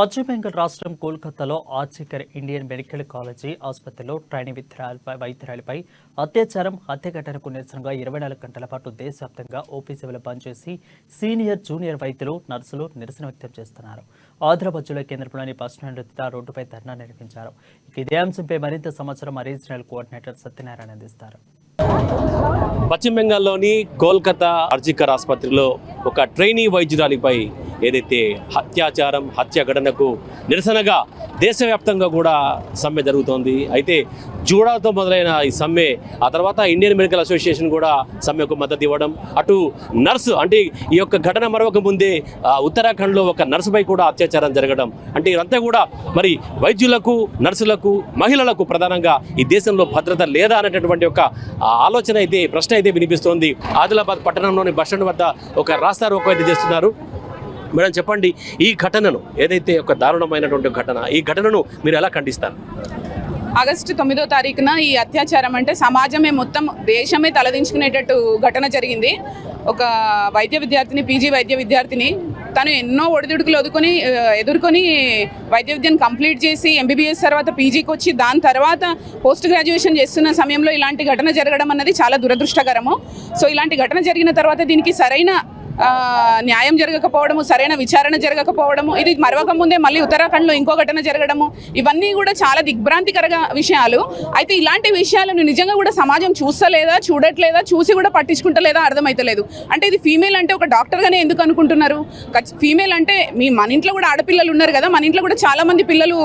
పశ్చిమ బెంగాల్ రాష్ట్రం కోల్కతాలో ఆర్చికర్ ఇండియన్ మెడికల్ కాలేజీ ఆసుపత్రిలో ట్రైనింగ్ విద్యాలపై వైద్యురాలపై అత్యాచారం హత్య ఘటనకు నిరసనగా ఇరవై నాలుగు గంటల పాటు దేశవ్యాప్తంగా ఓపీ సేవలు పనిచేసి సీనియర్ జూనియర్ వైద్యులు నర్సులు నిరసన వ్యక్తం చేస్తున్నారు. ఆంధ్రప్రదేశ్ జిల్లా కేంద్రంలోని బస్టాండ్ రోడ్డుపై ధర్నా నిర్వహించారు. ఇదే అంశంపై మరింత సమాచారం రీజనల్ కోఆర్డినేటర్ సత్యనారాయణ అందిస్తారు. పశ్చిమ బెంగాల్లోని కోల్కతా అర్జికర్ ఆసుపత్రిలో ఒక ట్రైనీ వైద్యురాలిపై ఏదైతే అత్యాచారం హత్య ఘటనకు నిరసనగా దేశవ్యాప్తంగా కూడా సమ్మె జరుగుతోంది. అయితే జూడాతో మొదలైన ఈ సమ్మె ఆ తర్వాత ఇండియన్ మెడికల్ అసోసియేషన్ కూడా సమ్మెకు మద్దతు ఇవ్వడం అటు నర్సు అంటే ఈ యొక్క ఘటన మరొక ముందే ఉత్తరాఖండ్లో ఒక నర్సుపై కూడా అత్యాచారం జరగడం. అంటే ఇదంతా కూడా మరి వైద్యులకు నర్సులకు మహిళలకు ప్రధానంగా ఈ దేశంలో భద్రత లేదా అనేటటువంటి ఒక ఆలోచన అయితే ప్రశ్న అయితే వినిపిస్తోంది. ఆదిలాబాద్ పట్టణంలోని బస్ స్టాండ్ వద్ద ఒక రాస్తా రోకో అయితే చేస్తున్నారు. మేడం చెప్పండి ఈ ఘటనను ఏదైతే ఒక దారుణమైనటువంటి ఘటన ఈ ఘటనను మీరు ఎలా ఖండిస్తారు? ఆగస్టు తొమ్మిదో తారీఖున ఈ అత్యాచారం అంటే సమాజమే మొత్తం దేశమే తలదించుకునేటట్టు ఘటన జరిగింది. ఒక వైద్య విద్యార్థిని పీజీ వైద్య విద్యార్థిని తను ఎన్నో ఒడిదుడుకులు ఎదుర్కొని ఎదుర్కొని వైద్య విద్యను కంప్లీట్ చేసి ఎంబీబీఎస్ తర్వాత పీజీకి వచ్చి దాని తర్వాత పోస్ట్ గ్రాడ్యుయేషన్ చేస్తున్న సమయంలో ఇలాంటి ఘటన జరగడం అన్నది చాలా దురదృష్టకరము. సో ఇలాంటి ఘటన జరిగిన తర్వాత దీనికి సరైన న్యాయం జరగకపోవడము సరైన విచారణ జరగకపోవడము ఇది మరొక ముందే మళ్ళీ ఉత్తరాఖండ్లో ఇంకో ఘటన జరగడము ఇవన్నీ కూడా చాలా దిగ్భ్రాంతికర విషయాలు. అయితే ఇలాంటి విషయాలను నిజంగా కూడా సమాజం చూస్తలేదా చూడట్లేదా చూసి కూడా పట్టించుకుంటలేదా అర్థమైతలేదు. అంటే ఇది ఫీమేల్ అంటే ఒక డాక్టర్గానే ఎందుకు అనుకుంటున్నారు? ఫీమేల్ అంటే మీ మన ఇంట్లో కూడా ఆడపిల్లలు ఉన్నారు కదా మన ఇంట్లో కూడా చాలామంది పిల్లలు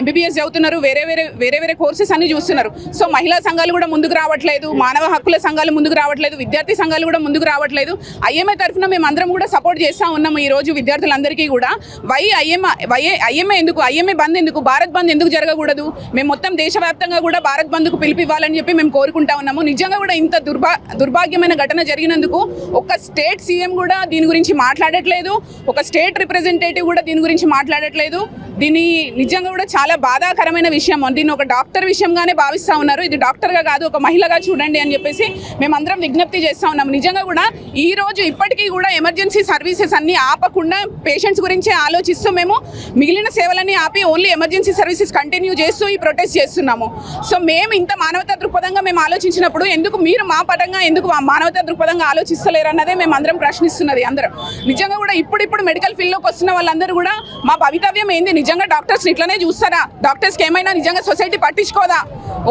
ఎంబీబీఎస్ చదువుతున్నారు వేరే వేరే వేరే వేరే కోర్సెస్ అన్ని చూస్తున్నారు. సో మహిళా సంఘాలు కూడా ముందుకు రావట్లేదు మానవ హక్కుల సంఘాలు ముందుకు రావట్లేదు విద్యార్థి సంఘాలు కూడా ముందుకు రావట్లేదు. ఐఎంఏ తరఫున మేము అందరం కూడా సపోర్ట్ చేస్తా ఉన్నాము ఈ రోజు విద్యార్థులందరికీ కూడా. వై ఐఎంఏ వై ఐఎంఏ ఎందుకు ఐఎంఏ బంద్ ఎందుకు భారత్ బంద్ ఎందుకు జరగకూడదు? మేము మొత్తం దేశవ్యాప్తంగా కూడా భారత్ బంద్కు పిలుపు ఇవ్వాలని చెప్పి మేము కోరుకుంటా ఉన్నాము. నిజంగా కూడా ఇంత దుర్భా దుర్భాగ్యమైన ఘటన జరిగినందుకు ఒక స్టేట్ సీఎం కూడా దీని గురించి మాట్లాడట్లేదు. ఒక స్టేట్ రిప్రజెంటేటివ్ కూడా దీని గురించి మాట్లాడట్లేదు. దీని నిజంగా కూడా చాలా బాధాకరమైన విషయం. దీన్ని ఒక డాక్టర్ విషయంగానే భావిస్తా ఉన్నారు. ఇది డాక్టర్గా కాదు ఒక మహిళగా చూడండి అని చెప్పేసి మేమందరం విజ్ఞప్తి చేస్తా ఉన్నాం నిజంగా కూడా ఈ రోజు ఇప్పటికీ కూడా ఎమర్జెన్సీ సర్వీసెస్ అన్ని ఆపకుండా పేషెంట్స్ గురించే ఆలోచిస్తూ మేము మిగిలిన సేవలన్నీ ఆపి ఓన్లీ ఎమర్జెన్సీ సర్వీసెస్ కంటిన్యూ చేస్తూ ఈ ప్రొటెస్ట్ చేస్తున్నాము. సో మేము ఇంత మానవతా దృక్పథంగా మేము ఆలోచించినప్పుడు ఎందుకు మీరు మా పరంగా ఎందుకు మా మానవతా దృక్పథంగా ఆలోచిస్తలేరు అన్నదే మేము అందరం ప్రశ్నిస్తున్నది అందరం. నిజంగా కూడా ఇప్పుడిప్పుడు మెడికల్ ఫీల్డ్లోకి వస్తున్న వాళ్ళందరూ కూడా మా భవితవ్యం ఏంది? నిజంగా డాక్టర్స్ ఇట్లనే చూస్తారా? డాక్టర్స్కి ఏమైనా నిజంగా సొసైటీ పట్టించుకోదా?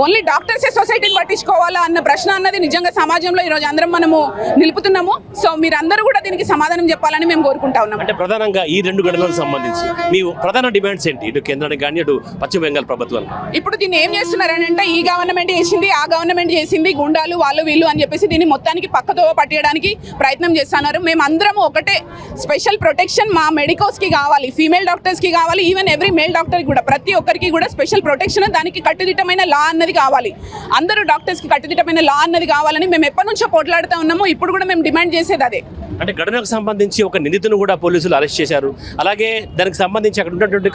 ఓన్లీ డాక్టర్సే సొసైటీని పట్టించుకోవాలా అన్న ప్రశ్న అన్నది నిజంగా సమాజంలో ఈరోజు అందరం మనము నిలుపుతున్నాము. సో మీరందరూ కూడా దీనికి సమాధానం చెప్పాలని మేము కోరుకుంటా ఉన్నాము అంటే ప్రధానంగా ఈ రెండు ఘటనలకు సంబంధించి మీ ప్రధాన డిమాండ్స్ ఏంటి? ఇటు కేంద్రానికి కానీ అటు పశ్చిమ బెంగాల్ ప్రభుత్వం ఇప్పుడు దీన్ని ఏం చేస్తున్నారని అంటే ఈ గవర్నమెంట్ చేసింది ఆ గవర్నమెంట్ చేసింది గుండాలు వాళ్ళు వీళ్ళు అని చెప్పేసి దీన్ని మొత్తానికి పక్కతో పట్టేయడానికి ప్రయత్నం చేస్తున్నారు. మేము అందరం ఒకటే స్పెషల్ ప్రొటెక్షన్ మా మెడికోస్కి కావాలి ఫీమేల్ డాక్టర్స్కి కావాలి ఈవెన్ ఎవ్రీ మేల్ డాక్టర్ కూడా ప్రతి ఒక్కరికి కూడా స్పెషల్ ప్రొటెక్షన్ దానికి కట్టుదిట్టమైన లా అన్నది కావాలి. అందరూ డాక్టర్స్కి కట్టుదిట్టమైన లా అన్నది కావాలని మేము ఎప్పటి నుంచో పోట్లాడుతూ ఉన్నాము. ఇప్పుడు కూడా మేము డిమాండ్ చేసేది అదే. అంటే ఘటనకు సంబంధించి ఒక నిందితును కూడా పోలీసులు అరెస్ట్ చేశారు. అలాగే దానికి సంబంధించి అక్కడ ఉన్నటువంటి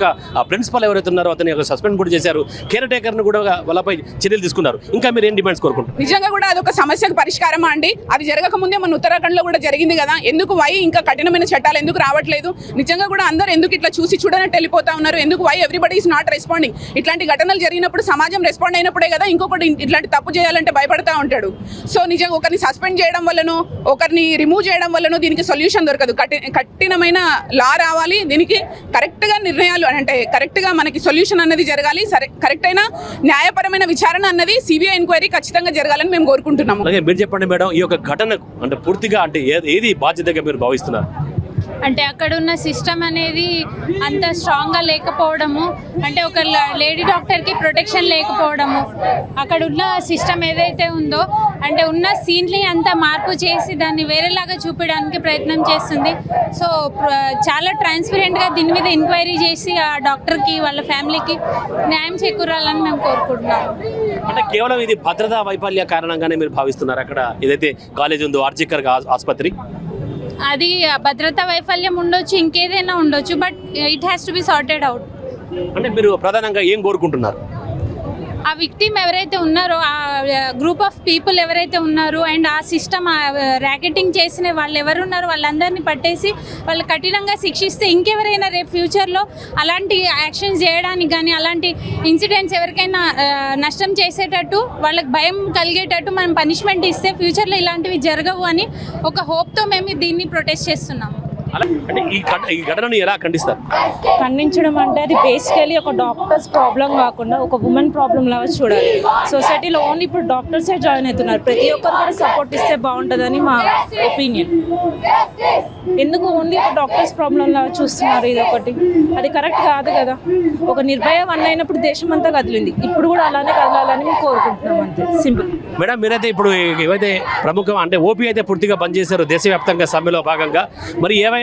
ప్రిన్సిపల్ ఎవరైతే ఉన్నారో అతని సస్పెండ్ కూడా చేశారు. కేర్ టేకర్ను కూడా వాళ్ళపై చర్యలు తీసుకున్నారు. ఇంకా మీరు ఏం డిమాండ్స్ కోరుకుంటారు నిజంగా కూడా అదొక సమస్యకు పరిష్కారమా అండి? అది జరగక ముందే మన ఉత్తరాఖండ్లో కూడా జరిగింది కదా. ఎందుకు వై ఇంకా కఠినమైన చట్టాలు ఎందుకు రావట్లేదు? నిజంగా కూడా అందరూ ఎందుకు ఇట్లా చూసి చూడనట్టు వెళ్ళిపోతా ఉన్నారు? ఎందుకు why everybody is not responding? ఇట్లాంటి ఘటనలు జరిగినప్పుడు సమాజం రెస్పాండ్ అయినప్పుడే కదా ఇంకొకటి ఇట్లాంటి తప్పు చేయాలంటే భయపడతా ఉంటాడు. సో నిజంగా ఒకరిని సస్పెండ్ చేయడం వల్లనో ఒకరిని రిమూవ్ చేయడం వల్లనో దీనికి సొల్యూషన్ దొరకదు. కఠి కఠినమైన లా రావాలి. దీనికి కరెక్ట్గా నిర్ణయాలు అంటే కరెక్ట్గా మనకి సొల్యూషన్ అన్నది జరగాలి. సరే కరెక్ట్ అయిన న్యాయపరమైన విచారణ అన్నది సిబిఐ ఎంక్వైరీ ఖచ్చితంగా జరగాలని మేము కోరుకుంటున్నాము. అలాగే మీరు చెప్పండి మేడం ఈ యొక్క ఘటనకు అంటే పూర్తిగా అంటే ఏది బాధ్యతగా మీరు భావిస్తున్నారు? అంటే అక్కడ ఉన్న సిస్టమ్ అనేది అంత స్ట్రాంగ్గా లేకపోవడము అంటే ఒక లేడీ డాక్టర్కి ప్రొటెక్షన్ లేకపోవడము అక్కడ ఉన్న సిస్టమ్ ఏదైతే ఉందో అంటే ఉన్న సీన్లీ అంతా మార్పు చేసి దాన్ని వేరేలాగా చూపించడానికి ప్రయత్నం చేస్తుంది. సో చాలా ట్రాన్స్పరెంట్గా దీని మీద ఎంక్వైరీ చేసి ఆ డాక్టర్కి వాళ్ళ ఫ్యామిలీకి న్యాయం చేకూరాలని మేము కోరుకుంటున్నాము అంటే కేవలం ఇది భద్రతా వైఫల్య కారణంగానే మీరు భావిస్తున్నారు అక్కడ ఏదైతే కాలేజ్ ఉందో ఆర్జికర్ ఆసుపత్రి? అది భద్రతా వైఫల్యం ఉండొచ్చు ఇంకేదైనా ఉండొచ్చు but it has to be sorted out అంటే మీరు ప్రధానంగా ఏం కోరుకుంటున్నారు? ఆ విక్టిమ్ ఎవరైతే ఉన్నారో ఆ గ్రూప్ ఆఫ్ పీపుల్ ఎవరైతే ఉన్నారో అండ్ ఆ సిస్టమ్ ర్యాకెటింగ్ చేసిన వాళ్ళు ఎవరు ఉన్నారో వాళ్ళందరినీ పట్టేసి వాళ్ళు కఠినంగా శిక్షిస్తే ఇంకెవరైనా రేపు ఫ్యూచర్లో అలాంటి యాక్షన్స్ చేయడానికి కానీ అలాంటి ఇన్సిడెంట్స్ ఎవరికైనా నష్టం చేసేటట్టు వాళ్ళకి భయం కలిగేటట్టు మనం పనిష్మెంట్ ఇస్తే ఫ్యూచర్లో ఇలాంటివి జరగవు అని ఒక హోప్తో మేము దీన్ని ప్రొటెస్ట్ చేస్తున్నాము. అలా? అంటే ఈ ఈ ఘటనను ఎలా ఖండిస్తారు? ఖండించడం అంటే అది బేసికలీ ఒక డాక్టర్స్ ప్రాబ్లం కాకుండా ఒక ఉమెన్ ప్రాబ్లం లాగా చూడాలి. సొసైటీలో ఓన్లీ ఇప్పుడు డాక్టర్సే జాయిన్ అవుతున్నారు. ప్రతి ఒక్కరు కూడా సపోర్ట్ ఇస్తే బాగుంటుందని మా ఒపీనియన్ ఎందుకు ఓన్లీ ఒక డాక్టర్స్ ప్రాబ్లం లాగా చూస్తున్నారు ఇది ఒకటి అది కరెక్ట్ కాదు కదా. ఒక నిర్భయ వన్ అయినప్పుడు దేశం అంతా కదిలింది. ఇప్పుడు కూడా అలానే కదలాలని మేము కోరుకుంటున్నాం అంతే. సింపుల్ మేడం మీరైతే ఇప్పుడు ఏవైతే ప్రముఖం అంటే ఓపీ అయితే పూర్తిగా బంద్ చేశారు దేశవ్యాప్తంగా సమ్మెలో భాగంగా. మరి ఏవైనా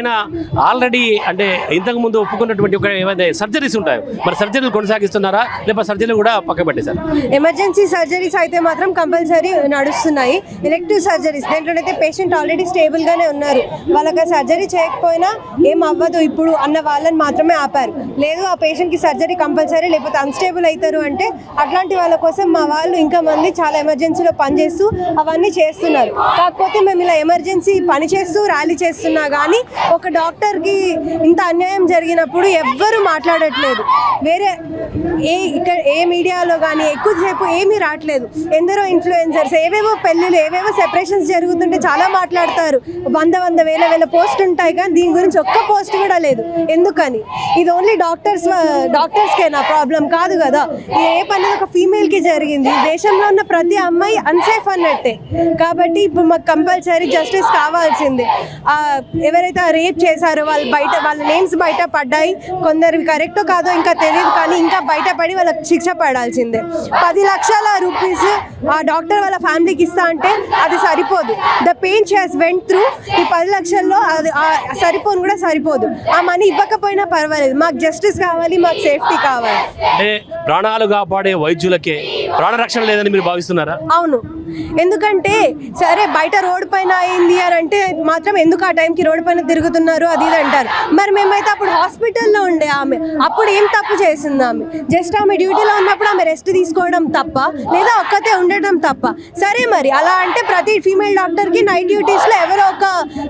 ఆల్రెడీ అంటే ఇంతకు ముందు ఒప్పుకున్నటువంటి ఒక ఏమైతే సర్జరీస్ ఉంటాయి? మరి సర్జరీలు కొనసాగిస్తున్నారా? లేకపోతే సర్జరీలు కూడా పక్క పెట్టేశారు? ఎమర్జెన్సీ సర్జరీస్ అయితే మాత్రం కంపల్సరీ నడుస్తున్నాయి. ఎలెక్టివ్ సర్జరీస్ దేంట్లోనైతే పేషెంట్ ఆల్రెడీ స్టేబుల్గానే ఉన్నారు. వాళ్ళకి సర్జరీ చేయకపోయినా ఏం అవ్వదు ఇప్పుడు అన్న వాళ్ళని మాత్రమే ఆపారు. లేదు ఆ పేషెంట్కి సర్జరీ కంపల్సరీ లేకపోతే అన్స్టేబుల్ అవుతారు అంటే అట్లాంటి వాళ్ళ కోసం మా వాళ్ళు ఇంకా మంది చాలా ఎమర్జెన్సీలో పనిచేస్తూ అవన్నీ చేస్తున్నారు. కాకపోతే మేము ఇలా ఎమర్జెన్సీ పని చేస్తూ ర్యాలీ చేస్తున్నా కానీ ఒక డాక్టర్కి ఇంత అన్యాయం జరిగినప్పుడు ఎవ్వరూ మాట్లాడట్లేదు. వేరే ఏ ఇక్కడ ఏ మీడియాలో కానీ ఎక్కువసేపు ఏమీ రావట్లేదు ఎందరో ఇన్ఫ్లుయెన్సర్స్ ఏవేవో పెళ్ళిళ్ళు ఏవేవో సెపరేషన్స్ జరుగుతుంటే చాలా మాట్లాడతారు. వంద వంద వేల వేల పోస్ట్ ఉంటాయి కానీ దీని గురించి ఒక్క పోస్ట్ కూడా లేదు. ఎందుకని? ఇది ఓన్లీ డాక్టర్స్ డాక్టర్స్కేనా ప్రాబ్లం కాదు కదా? ఇది ఏ పని ఒక ఫీమేల్కి జరిగింది. దేశంలో ఉన్న ప్రతి అమ్మాయి అన్సేఫ్ అన్నట్టే. కాబట్టి ఇప్పుడు మాకు కంపల్సరీ జస్టిస్ కావాల్సిందే. ఎవరైతే రేప్ చేశారో. వాళ్ళు బయట వాళ్ళ నేమ్స్ బయట పడ్డాయి. కొందరు కరెక్టో కాదో ఇంకా తెలియదు కానీ ఇంకా బయటపడి వాళ్ళకి శిక్ష పడాల్సిందే. పది లక్షల రూపీస్ ఆ డాక్టర్ వాళ్ళ ఫ్యామిలీకి ఇస్తా అంటే అది సరిపోదు. The pain she's went through ఈ పది లక్షల్లో అది సరిపోను కూడా సరిపోదు. ఆ మనీ ఇవ్వకపోయినా పర్వాలేదు. మాకు జస్టిస్ కావాలి మాకు సేఫ్టీ కావాలి. అంటే ప్రాణాలు కాపాడే వైద్యులకే ప్రాణరక్షణ లేదని మీరు భావిస్తున్నారా? అవును. ఎందుకంటే సరే బయట రోడ్ పైన అయింది అని అంటే మాత్రం ఎందుకు ఆ టైంకి రోడ్ పైన తిరుగుతున్నారు అది ఇది అంటారు. మరి మేమైతే అప్పుడు హాస్పిటల్లో ఉండే ఆమె. అప్పుడు ఏం తప్పు చేసింది ఆమె? జస్ట్ ఆమె డ్యూటీలో ఉన్నప్పుడు ఆమె రెస్ట్ తీసుకోవడం తప్ప లేదా ఒక్కతే ఉండడం తప్ప. సరే మరి అలా అంటే ప్రతి ఫీమేల్ డాక్టర్కి నైట్ డ్యూటీస్లో ఎవరో ఒక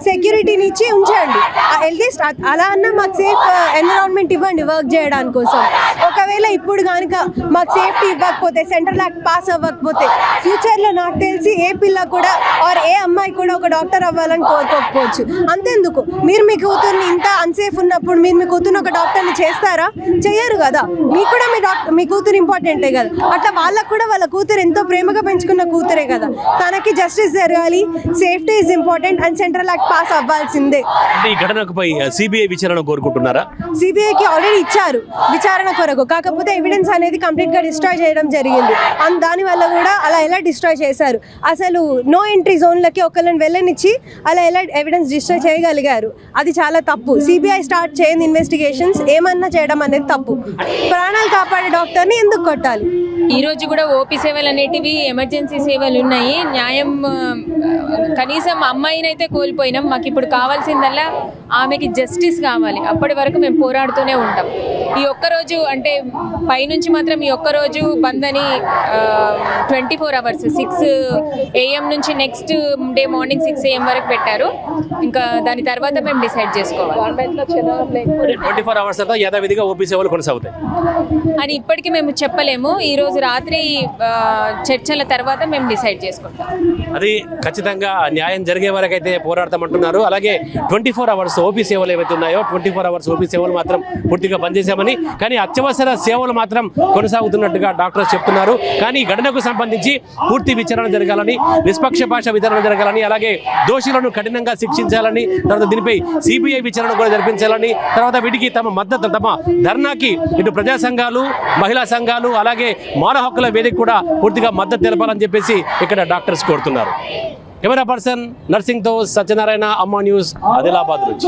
సెక్యూరిటీని ఇచ్చి ఉంచండి. అట్లీస్ట్ అలా అన్న మాకు సేఫ్ ఎన్విరాన్మెంట్ uh, ఇవ్వండి వర్క్ చేయడానికి కోసం ఒకవేళ ఇప్పుడు కనుక మాకు సేఫ్టీ ఇవ్వకపోతే సెంట్రల్ యాక్ట్ పాస్ అవ్వకపోతే ఫ్యూచర్లో నాకు తెలిసి ఏ పిల్ల కూడా ఆర్ ఏ అమ్మాయి కూడా ఒక డాక్టర్ అవ్వాలని కోరుకోకపోవచ్చు. అంతెందుకు? మీరు మీ కూతుర్ని ఇంత అన్సేఫ్ ఉన్నప్పుడు మీరు మీ కూతుర్ని ఒక డాక్టర్ని చేస్తారా? చెయ్యరు కదా. మీకు కూడా మీ డాక్టర్ మీ కూతురు ఇంపార్టెంటే కదా. అట్లా వాళ్ళకు కూడా వాళ్ళ కూతురు ఎంతో ప్రేమగా పెంచుకున్న కూతురే కదా. తనకి జస్టిస్ జరగాలి safety is important and central act pass అవ్వాల్సిందే. ఈ ఘటనపై సిబిఐ విచారణ కోరుకుంటున్నారా? సిబిఐకి ఆల్రెడీ ఇచ్చారు. విచారణ కొరకు. కాకపోతే ఎవిడెన్స్ అనేది కంప్లీట్గా డిస్ట్రాయ్ చేయడం జరిగింది. అండ్ కూడా అలా ఎలా డిస్ట్రాయ్ చేశారు? అసలు నో ఎంట్రీ జోన్లకి ఒకళ్ళని వెళ్ళనిచ్చి అలా ఎలా ఎవిడెన్స్ డిస్ట్రాయ్ చేయగలిగారు? అది చాలా తప్పు. సిబిఐ స్టార్ట్ చేయని ఇన్వెస్టిగేషన్స్ ఏమన్నా చేయడం అనేది తప్పు. ప్రాణాలు కాపాడే డాక్టర్ని ఎందుకు కొట్టాలి? ఈరోజు కూడా ఓపీ సేవలు అనేటివి ఎమర్జెన్సీ సేవలు ఉన్నాయి. న్యాయం కనీసం అమ్మాయినైతే కోల్పోయినాం. మాకు ఇప్పుడు కావాల్సిందల్లా ఆమెకి జస్టిస్ కావాలి. అప్పటి వరకు మేము పోరాడుతూనే ఉంటాం. ఈ ఒక్కరోజు అంటే పైనుంచి మాత్రం ఈ ఒక్కరోజు బంద్ అని twenty four hours six AM నుంచి next day morning six AM వరకు పెట్టారు. ఇంకా దాని తర్వాత మేము డిసైడ్ చేసుకోవాలి. ట్వంటీ ఫోర్ అవర్స్ తర్వాత యథావిధిగా ఓపీ సేవలు కొనసాగుతాయి. అని ఇప్పటికీ మేము చెప్పలేము. ఈ రోజు రాత్రి చర్చల తర్వాత మేము డిసైడ్ చేసుకుంటాం. అది ఖచ్చితంగా న్యాయం జరిగే వరకు అయితే పోరాడతామంటున్నారు. అలాగే ట్వంటీ ఫోర్ అవర్స్ ఓపీ సేవలు ఏవైతే ఉన్నాయో ట్వంటీ ఫోర్ అవర్స్ ఓపీ సేవలు మాత్రం పూర్తిగా బంద్ చేశామని కానీ అత్యవసర సేవలు మాత్రం కొనసాగుతున్నట్టుగా డాక్టర్స్ చెప్తున్నారు. కానీ ఘటనకు సంబంధించి పూర్తి విచారణ జరగాలని నిష్పక్షపాత విచారణ జరగాలని అలాగే దోషులను కఠినంగా శిక్షించాలని తర్వాత దీనిపై సిబిఐ విచారణ కూడా జరిపించాలని తర్వాత వీటికి తమ మద్దతు తమ ధర్నాకి ఇటు ప్రజా సంఘాలు మహిళా సంఘాలు అలాగే మానవ హక్కుల వేదిక కూడా పూర్తిగా మద్దతు తెలపాలని చెప్పేసి ఇక్కడ డాక్టర్స్ కోరుతున్నారు. కెమెరా పర్సన్ నర్సింగ్తో సత్యనారాయణ అమ్మ న్యూస్ ఆదిలాబాద్ నుంచి.